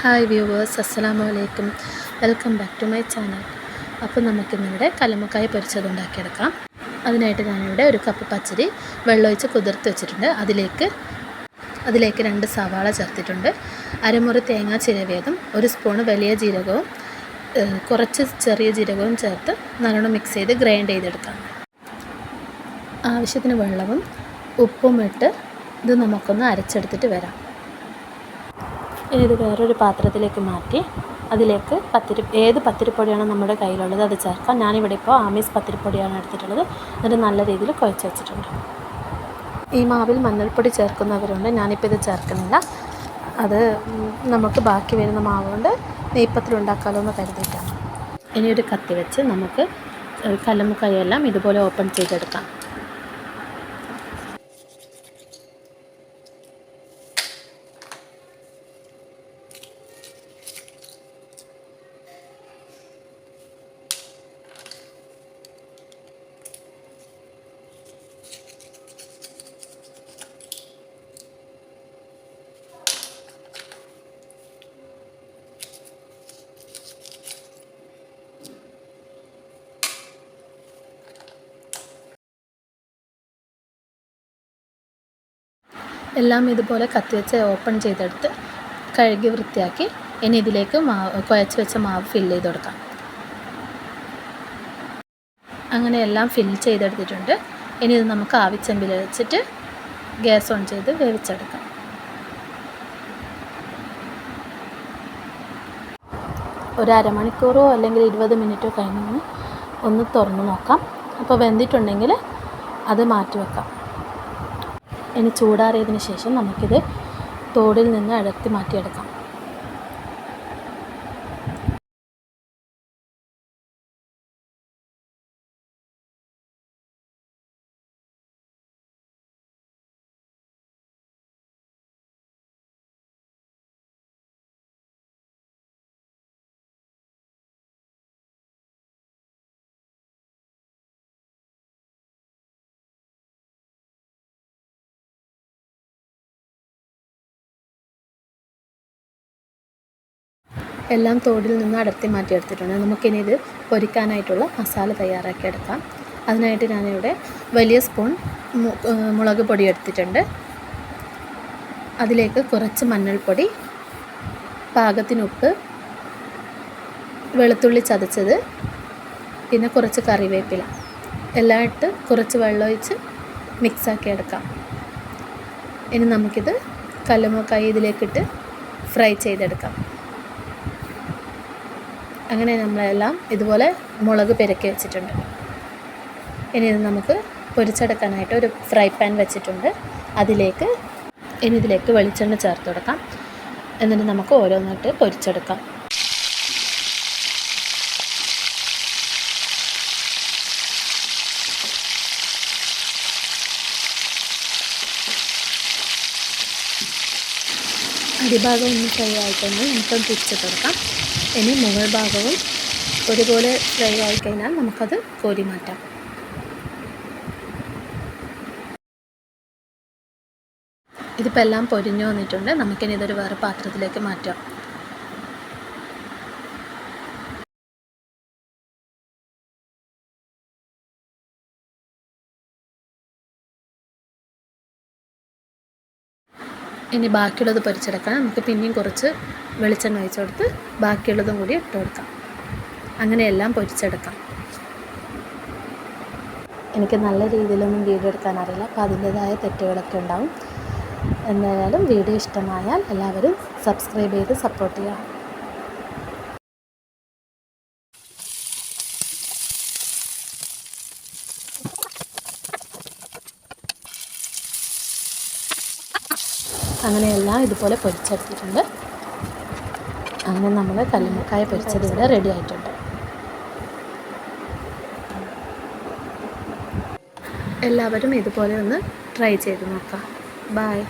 Hi viewers അസ്സലാമു അലൈക്കും welcome back to my channel. അപ്പോൾ നമുക്കിന്നിവിടെ കലമുക്കായ പൊരിച്ചത് ഉണ്ടാക്കിയെടുക്കാം അതിനായിട്ട് ഞാനിവിടെ ഒരു കപ്പ് പച്ചരി വെള്ളമൊഴിച്ച് കുതിർത്ത് വെച്ചിട്ടുണ്ട്. അതിലേക്ക് അതിലേക്ക് രണ്ട് സവാള ചേർത്തിട്ടുണ്ട്. അരമുറി തേങ്ങ ചിരവിയതും ഒരു സ്പൂണ് വലിയ ജീരകവും കുറച്ച് ചെറിയ ജീരകവും ചേർത്ത് നല്ലോണം മിക്സ് ചെയ്ത് ഗ്രൈൻഡ് ചെയ്തെടുക്കാം. ആവശ്യത്തിന് വെള്ളവും ഉപ്പും ഇട്ട് ഇത് നമുക്കൊന്ന് അരച്ചെടുത്തിട്ട് വരാം. ഇനി ഇത് വേറൊരു പാത്രത്തിലേക്ക് മാറ്റി അതിലേക്ക് പത്തിരി ഏത് പത്തിരിപ്പൊടിയാണോ നമ്മുടെ കയ്യിലുള്ളത് അത് ചേർക്കാം. ഞാനിവിടെ ഇപ്പോൾ ആമീസ് പത്തിരിപ്പൊടിയാണ് എടുത്തിട്ടുള്ളത്. എന്നിട്ട് നല്ല രീതിയിൽ കുഴച്ച് വെച്ചിട്ടുണ്ട്. ഈ മാവിൽ മഞ്ഞൾപ്പൊടി ചേർക്കുന്നവരുണ്ട്. ഞാനിപ്പോൾ ഇത് ചേർക്കുന്നില്ല. അത് നമുക്ക് ബാക്കി വരുന്ന മാവ് കൊണ്ട് നെയ്പ്പത്തിലുണ്ടാക്കാമല്ലോ എന്ന് കരുതിയിട്ടാണ്. ഇനി ഒരു കത്തി വെച്ച് നമുക്ക് കല്ലുമുക്കായെല്ലാം ഇതുപോലെ ഓപ്പൺ ചെയ്തെടുക്കാം. എല്ലാം ഇതുപോലെ കത്തി വെച്ച് ഓപ്പൺ ചെയ്തെടുത്ത് കഴുകി വൃത്തിയാക്കി ഇനി ഇതിലേക്ക് മാവ് കുഴച്ച് വെച്ച മാവ് ഫില്ല് ചെയ്ത് കൊടുക്കാം. അങ്ങനെ എല്ലാം ഫിൽ ചെയ്തെടുത്തിട്ടുണ്ട്. ഇനി ഇത് നമുക്ക് ആവിച്ചെമ്പിൽ വെച്ചിട്ട് ഗ്യാസ് ഓൺ ചെയ്ത് വേവിച്ചെടുക്കാം. ഒരു അരമണിക്കൂറോ അല്ലെങ്കിൽ ഇരുപത് മിനിറ്റോ കഴിഞ്ഞ് ഒന്ന് തുറന്ന് നോക്കാം. അപ്പോൾ വെന്തിട്ടുണ്ടെങ്കിൽ അത് മാറ്റി വെക്കാം. ഇനി ചൂടാറിയതിന് ശേഷം നമുക്കിത് തോടിൽ നിന്ന് അടർത്തി മാറ്റിയെടുക്കാം. എല്ലാം തോടിൽ നിന്ന് അടർത്തി മാറ്റിയെടുത്തിട്ടുണ്ട്. നമുക്കിനി ഇത് പൊരിക്കാനായിട്ടുള്ള മസാല തയ്യാറാക്കിയെടുക്കാം അതിനായിട്ട് ഞാനിവിടെ വലിയ സ്പൂൺ മുളക് പൊടി എടുത്തിട്ടുണ്ട്. അതിലേക്ക് കുറച്ച് മഞ്ഞൾപ്പൊടി പാകത്തിന് ഉപ്പ് വെളുത്തുള്ളി ചതച്ചത് പിന്നെ കുറച്ച് കറിവേപ്പില. എല്ലാം ഇട്ട് കുറച്ച് വെള്ളമൊഴിച്ച് മിക്സാക്കി എടുക്കാം. ഇനി നമുക്കിത് കല്ലുമ്മക്കായി ഇതിലേക്കിട്ട് ഫ്രൈ ചെയ്തെടുക്കാം. അങ്ങനെ നമ്മളെല്ലാം ഇതുപോലെ മുളക് പെരക്കി വെച്ചിട്ടുണ്ട്. ഇനി ഇത് നമുക്ക് പൊരിച്ചെടുക്കാനായിട്ട് ഒരു ഫ്രൈ പാൻ വെച്ചിട്ടുണ്ട്. അതിലേക്ക് ഇനി ഇതിലേക്ക് വെളിച്ചെണ്ണ ചേർത്ത് കൊടുക്കാം. എന്നിട്ട് നമുക്ക് ഓരോന്നിട്ട് പൊരിച്ചെടുക്കാം. അടിഭാഗം ഒന്ന് ഫ്രൈ ആയിട്ടുണ്ട്. നമുക്കൊന്ന് തിരിച്ചിട്ട് കൊടുക്കാം ഇനി മുകൾ ഭാഗവും ഒരുപോലെ ഫ്രൈ ആയിക്കഴിഞ്ഞാൽ നമുക്കത് കോരി മാറ്റാം. ഇതിപ്പോൾ എല്ലാം പൊരിഞ്ഞു വന്നിട്ടുണ്ട്. നമുക്കിനി ഇതൊരു വേറെ പാത്രത്തിലേക്ക് മാറ്റാം. ഇനി ബാക്കിയുള്ളത് പൊരിച്ചെടുക്കാൻ നമുക്ക് പിന്നെയും കുറച്ച് വെളിച്ചെണ്ണ ഒഴിച്ച് കൊടുത്ത് ബാക്കിയുള്ളതും കൂടി ഇട്ട് കൊടുക്കാം. അങ്ങനെയെല്ലാം പൊരിച്ചെടുക്കാം. എനിക്ക് നല്ല രീതിയിലൊന്നും വീഡിയോ എടുക്കാൻ അറിയില്ല. അപ്പോൾ അതിന്റേതായ തെറ്റുകളൊക്കെ ഉണ്ടാവും. എന്തായാലും വീഡിയോ ഇഷ്ടമായാൽ എല്ലാവരും സബ്സ്ക്രൈബ് ചെയ്ത് സപ്പോർട്ട് ചെയ്യാം അങ്ങനെയെല്ലാം ഇതുപോലെ പൊരിച്ചെടുത്തിട്ടുണ്ട്. അങ്ങനെ നമ്മൾ കല്ലുമ്മക്കായ പൊരിച്ചത് ഇവിടെ റെഡി ആയിട്ടുണ്ട്. എല്ലാവരും ഇതുപോലെ ഒന്ന് ട്രൈ ചെയ്ത് നോക്കാം. ബായ്